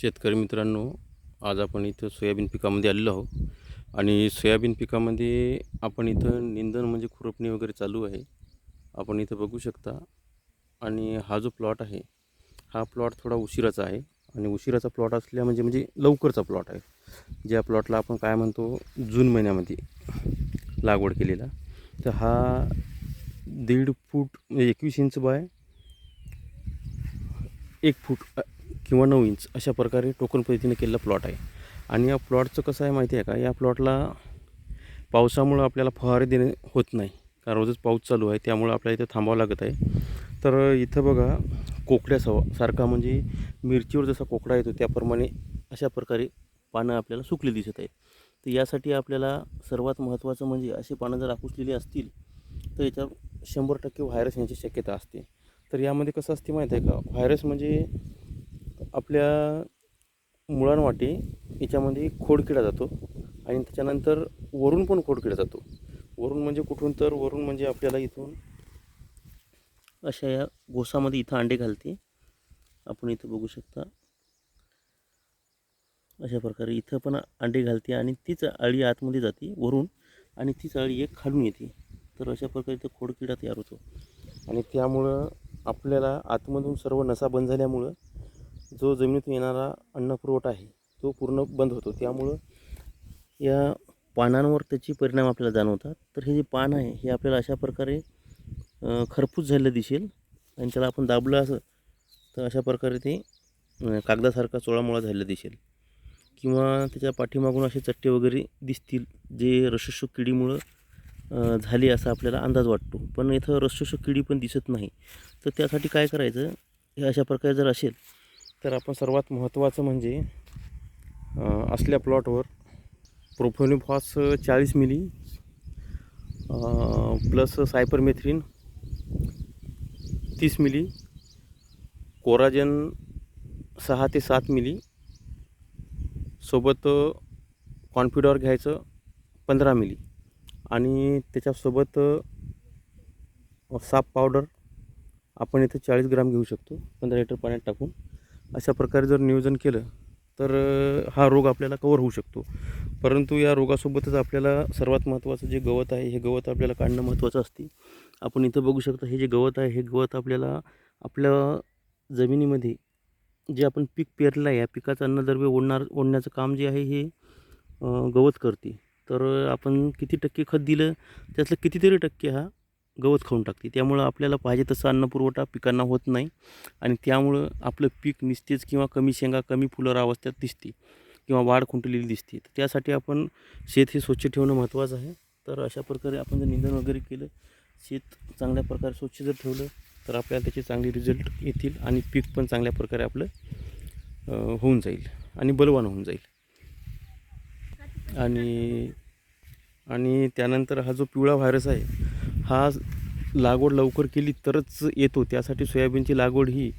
शेतकरी मित्रांनो आज आपण इथं सोयाबीन पिकामध्ये आलेलो आहोत. आणि सोयाबीन पिकामध्ये आपण इथं निंदन म्हणजे खुरपणी वगैरे चालू आहे. आपण इथं बघू शकता. आणि हा जो प्लॉट आहे हा प्लॉट थोडा उशिराचा आहे. आणि उशिराचा प्लॉट असल्या म्हणजे म्हणजे लवकरचा प्लॉट आहे. ज्या प्लॉटला आपण काय म्हणतो जून महिन्यामध्ये लागवड केलेला. तर हा दीड फूट म्हणजे एकवीस इंच बाय एक फूट किंवा नऊ इंच अशा प्रकारे टोकन पद्धतीने केलेला प्लॉट आहे. आणि या प्लॉटचं कसं आहे माहिती आहे का? या प्लॉटला पावसामुळं आपल्याला फवारे देणे होत नाही. कारण रोजच पाऊस चालू आहे त्यामुळं आपल्याला इथं थांबावं लागत आहे. तर इथं बघा कोकड्या सवा सारखा म्हणजे मिरचीवर जसा कोकडा येतो त्याप्रमाणे अशा प्रकारे पानं आपल्याला सुकली दिसत आहेत. तर यासाठी आपल्याला सर्वात महत्त्वाचं म्हणजे अशी पानं जर आकुसलेली असतील तर याच्यावर शंभर टक्के व्हायरस येण्याची शक्यता असते. तर यामध्ये कसं असते माहीत आहे का? व्हायरस म्हणजे आपल्या मुळांवाटे याच्यामध्ये खोडकिडा जातो आणि त्याच्यानंतर वरून पण खोडकिडा जातो. वरून म्हणजे कुठून तर वरून म्हणजे आपल्याला इथून अशा या गोसामध्ये इथं अंडे घालते. आपण इथं बघू शकता. अशा प्रकारे इथं पण अंडे घालते आणि तीच अळी आतमध्ये जाते वरून आणि तीच अळी एक खालून येते. तर अशा प्रकारे इथं खोडकिडा तयार होतो. आणि त्यामुळं आपल्याला आतमधून सर्व नसा बंद झाल्यामुळं जो जमिनीतून येणारा अन्नपुरवठा आहे तो पूर्ण बंद होतो. त्यामुळं या पानांवर त्याचे परिणाम आपल्याला जाणवतात. तर हे जे पान आहे हे आपल्याला अशा प्रकारे खरपूस झालेलं दिसेल आणि त्याला आपण दाबलं असं तर अशा प्रकारे ते कागदासारखा चोळामोळा झालेला दिसेल. किंवा त्याच्या पाठीमागून असे चट्टे वगैरे दिसतील जे रसशोक किडीमुळं झाली झाले असा आपल्याला अंदाज वाटतो. पण इथं रसशोषक किडी पण दिसत नाही. तर त्यासाठी काय करायचं? हे अशा प्रकारे जर असेल तर आपण सर्वात महत्त्वाचं म्हणजे असल्या प्लॉटवर प्रोफोनिफॉस चाळीस मिली प्लस सायपरमेथ्रिन तीस मिली कोराजन सहा ते सात मिली सोबत कॉन्फिडॉर घ्यायचं पंधरा मिली आणि त्याच्यासोबत साप पावडर आपण इथं चाळीस ग्राम घेऊ शकतो पंधरा लिटर पाण्यात टाकून. अशा प्रकारे जर नियोजन केलं तर हा रोग आपल्याला कवर होऊ शकतो. परंतु या रोगासोबतच आपल्याला सर्वात महत्त्वाचं जे गवत आहे हे गवत आपल्याला काढणं महत्त्वाचं असते. आपण इथं बघू शकता हे जे गवत आहे हे गवत आपल्याला आपल्या जमिनीमध्ये जे आपण पीक पेरलं आहे या पिकाचं अन्नद्रव्य ओढणार ओढण्याचं काम जे आहे हे गवत करते. तर आपण किती टक्के खत दिलं त्यातलं कितीतरी टक्के हा गवत खाऊन टाकते. त्यामुळं आपल्याला पाहिजे तसा अन्नपुरवठा पिकांना होत नाही आणि त्यामुळं आपलं पीक निसतेच किंवा कमी शेंगा कमी फुलं अवस्थेत दिसते किंवा वाढ खुंटलेली दिसते. तर त्यासाठी आपण शेत हे स्वच्छ ठेवणं महत्त्वाचं आहे. तर अशा प्रकारे आपण जर निंदण वगैरे केलं शेत चांगल्या प्रकारे स्वच्छ जर ठेवलं तर आपल्याला त्याचे चांगले रिझल्ट येतील आणि पीक पण चांगल्या प्रकारे आपलं होऊन जाईल आणि बलवान होऊन जाईल. आणि आणि त्यानंतर हा जो पिवळा व्हायरस आहे हा लागवड लवकर केली तरच येतो त्यासाठी सोयाबीनची लागवड ही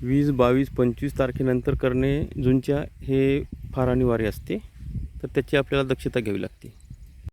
वीस बावीस पंचवीस तारखेनंतर करणे जूनच्या हे फार अनिवार्य असते. तर त्याची आपल्याला दक्षता घ्यावी लागते.